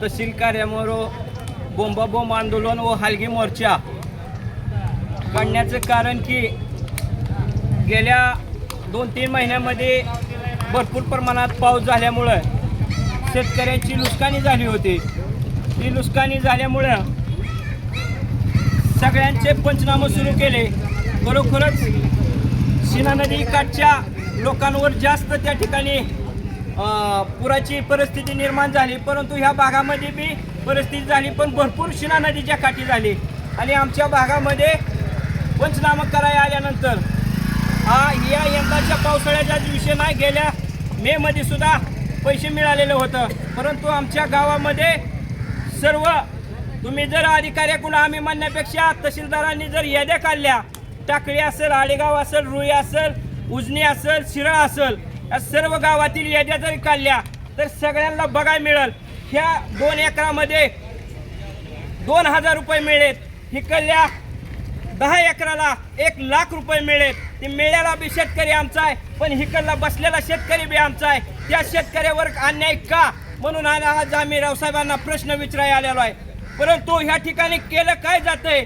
तहसील कार्यामोर बोंबाबोंब आंदोलन व हलगी मोर्चा. काढण्याचं कारण की गेल्या दोन तीन महिन्यामध्ये भरपूर प्रमाणात पाऊस झाल्यामुळं शेतकऱ्यांची नुकसानी झाली होती. ती नुकसानी झाल्यामुळं सगळ्यांचे पंचनामे सुरू केले. खरोखरच शिना नदी काठच्या लोकांवर जास्त त्या ठिकाणी पुराची परिस्थिती निर्माण झाली परंतु ह्या भागामध्ये बी परिस्थिती झाली पण भरपूर शिना नदीच्या काठी झाली. आणि आमच्या भागामध्ये पंचनामा करायला आल्यानंतर हा या यंदाच्या पावसाळ्याचा विषय नाही गेल्या मे मध्ये सुद्धा पैसे मिळालेलं होतं. परंतु आमच्या गावामध्ये सर्व तुम्ही जर अधिकाऱ्याकडून आम्ही म्हणण्यापेक्षा तहसीलदारांनी जर याद्या काढल्या टाकळी असेल आडेगाव असेल रुई असेल उजनी असेल शिरळ असेल या सर्व गावातील याद्या जरी काढल्या तर सगळ्यांना बघायला मिळेल ह्या दोन एकरामध्ये दोन हजार रुपये मिळेल. हिकडल्या दहा एकराला एक लाख रुपये मिळेल. ते मेळ्याला बी शेतकरी आमचा आहे पण हिकडला बसलेला शेतकरी बी आमचा आहे. त्या शेतकऱ्यावर अन्याय का? म्हणून आज आज आम्ही रावसाहेबांना प्रश्न विचारायला आलेलो आहे. परंतु ह्या ठिकाणी केलं काय जातंय?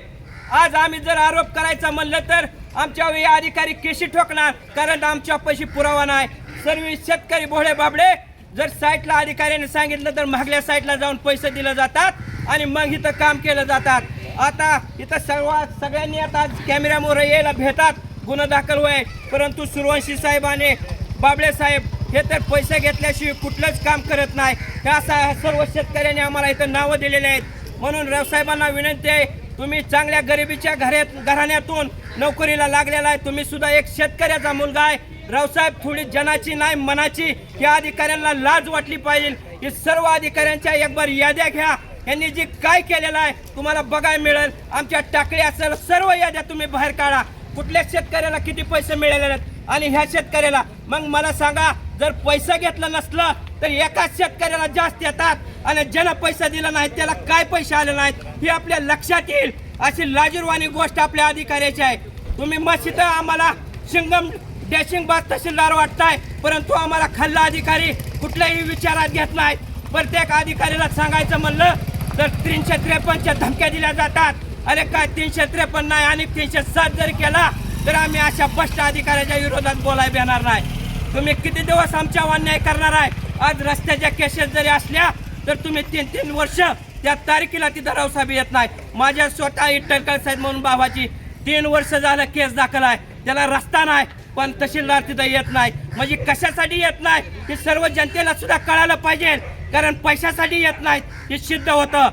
आज आम्ही जर आरोप करायचा म्हणलं तर आमच्या अधिकारी केशी ठोकणार? कारण आमच्या पैसे पुरावा नाही. सर्व शेतकरी भोळे बाबडे जर साईटला अधिकाऱ्याने सांगितलं तर मागल्या साईटला जाऊन पैसे दिले जातात आणि मग इथं काम केलं जातात. आता इथं सर्व सगळ्यांनी आता कॅमेऱ्यामुळे यायला भेटतात गुन्हा दाखल होय परंतु सुरवंशी साहेबाने बाबळे साहेब हे तर पैसे घेतल्याशिवाय कुठलंच काम करत नाही. ह्या सर्व शेतकऱ्यांनी आम्हाला इथं नावं दिलेली आहेत. म्हणून रावसाहेबांना विनंती आहे तुम्ही चांगल्या गरिबीच्या घरात घराण्यातून नोकरीला लागलेला आहे. तुम्ही सुद्धा एक शेतकऱ्याचा मुलगा आहे. रावसाहेब थोडी जनाची नाही मनाची. या अधिकाऱ्यांना लाज वाटली पाहिजे. ही सर्व अधिकाऱ्यांच्या एक बार याद्या घ्या. यांनी जी काय केलेलं आहे तुम्हाला बघायला मिळेल. आमच्या टाकळी असलेल्या सर्व याद्या तुम्ही बाहेर काढा. कुठल्या शेतकऱ्याला किती पैसे मिळालेले आहेत? आणि ह्या शेतकऱ्याला मग मला सांगा जर पैसा घेतला नसलं तर एकाच शेतकऱ्याला जास्त येतात आणि ज्याला पैसा दिला नाही त्याला काय पैसे आले नाहीत हे आपल्या लक्षात येईल. अशी लाजीरवाणी गोष्ट आपल्या अधिकाऱ्याची आहे. तुम्ही मस्त आम्हाला शिंगम डॅशिंग बाग तहसीलदार वाटताय परंतु आम्हाला खाल्ला अधिकारी कुठल्याही विचारात घेत नाहीत. प्रत्येक अधिकाऱ्याला सांगायचं म्हणलं तर तीनशे त्रेपन्नच्या धमक्या दिल्या जातात. अरे काय तीनशे त्रेपन्न नाही आणि तीनशे सात जर केला तर आम्ही अशा भ्रष्ट अधिकाऱ्याच्या विरोधात बोलायला येणार नाही. तुम्ही किती दिवस आमच्या अन्याय करणार आहे? आज रस्त्याच्या केसेस जरी असल्या तर तुम्ही तीन तीन वर्ष त्या तारखेला तिथं रावसाहेब येत नाही. माझ्या स्वतः इटलकर साहेब म्हणून बाबाची तीन वर्ष झालं केस दाखल आहे. त्याला रस्ता नाही पण तहसीलदार तिथं येत नाही. म्हणजे कशासाठी येत नाही? हे सर्व जनतेला सुद्धा कळायला पाहिजे. कारण पैशासाठी येत नाहीत हे सिद्ध होतं.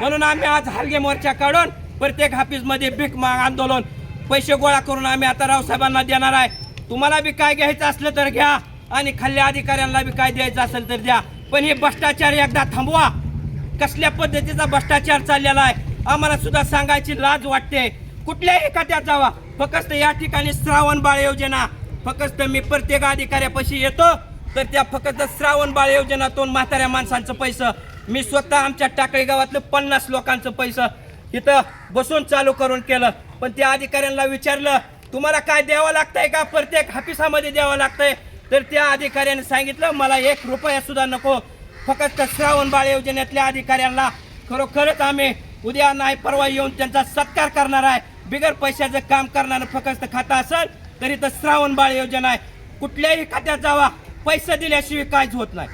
म्हणून आम्ही आज हलगे मोर्चा काढून प्रत्येक ऑफिसमध्ये भीक माग आंदोलन पैसे गोळा करून आम्ही आता रावसाहेबांना देणार आहे. तुम्हाला बी काय घ्यायचं असलं तर घ्या आणि खाल्ल्या अधिकाऱ्यांना बी काय द्यायचं असेल तर द्या. पण हे भ्रष्टाचार एकदा थांबवा. कसल्या पद्धतीचा भ्रष्टाचार चाललेला आहे आम्हाला सुद्धा सांगायची लाज वाटते. कुठल्याही खात्यात जावा. फक्त या ठिकाणी श्रावण बाळ योजना. फक्त मी प्रत्येक अधिकाऱ्यापाशी येतो तर त्या फक्त श्रावण बाळ योजनातून म्हाताऱ्या माणसांचं पैसं. मी स्वतः आमच्या टाकळी गावातलं पन्नास लोकांचं पैसं इथं बसून चालू करून केलं. पण त्या अधिकाऱ्यांना विचारलं तुम्हाला काय द्यावं लागतंय का? प्रत्येक हफिसामध्ये द्यावं लागतंय. तर त्या अधिकाऱ्याने सांगितलं मला एक रुपया सुद्धा नको. फक्त श्रावण बाळ योजनेतल्या अधिकाऱ्यांना खरोखरच आम्ही उद्या नाही परवा येऊन त्यांचा सत्कार करणार आहे. बिगर पैशाचं काम करणारं फक्त खातं असेल तरी तर श्रावण बाळ योजना आहे. कुठल्याही खात्यात जावा. पैसे दिल्याशिवाय काहीच होत नाही.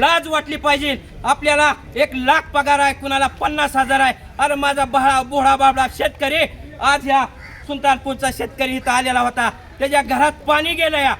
लाज वाटली पाहिजे. आपल्याला एक लाख पगार आहे कुणाला पन्नास हजार आहे. अरे माझा बहा बोळा बाबडा शेतकरी आज ह्या सुलतानपूरचा शेतकरी इथं आलेला होता. त्याच्या घरात पाणी गेलं या.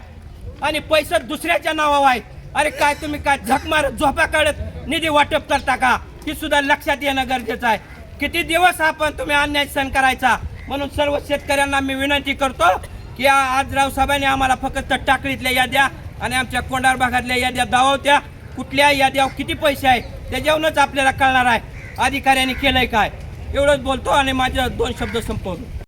आणि पैसे दुसऱ्याच्या नावावर आहे अरे काय तुम्ही काय झक मारत झोपा काढत निधी वाटप करता का? ही सुद्धा लक्षात येणं गरजेचं आहे. किती दिवस आपण तुम्ही अन्याय सहन करायचा? म्हणून सर्व शेतकऱ्यांना मी विनंती करतो की आज रावसाहेबांनी आम्हाला फक्त टाकळीतल्या याद्या आणि आमच्या कोंडार भागातल्या याद्या दावत्या कुठल्या याद्यावर किती पैसे आहे त्याच्यावरूनच आपल्याला कळणार आहे. अधिकाऱ्यांनी केलंय काय? एवढंच बोलतो आणि माझे दोन शब्द संपवतो.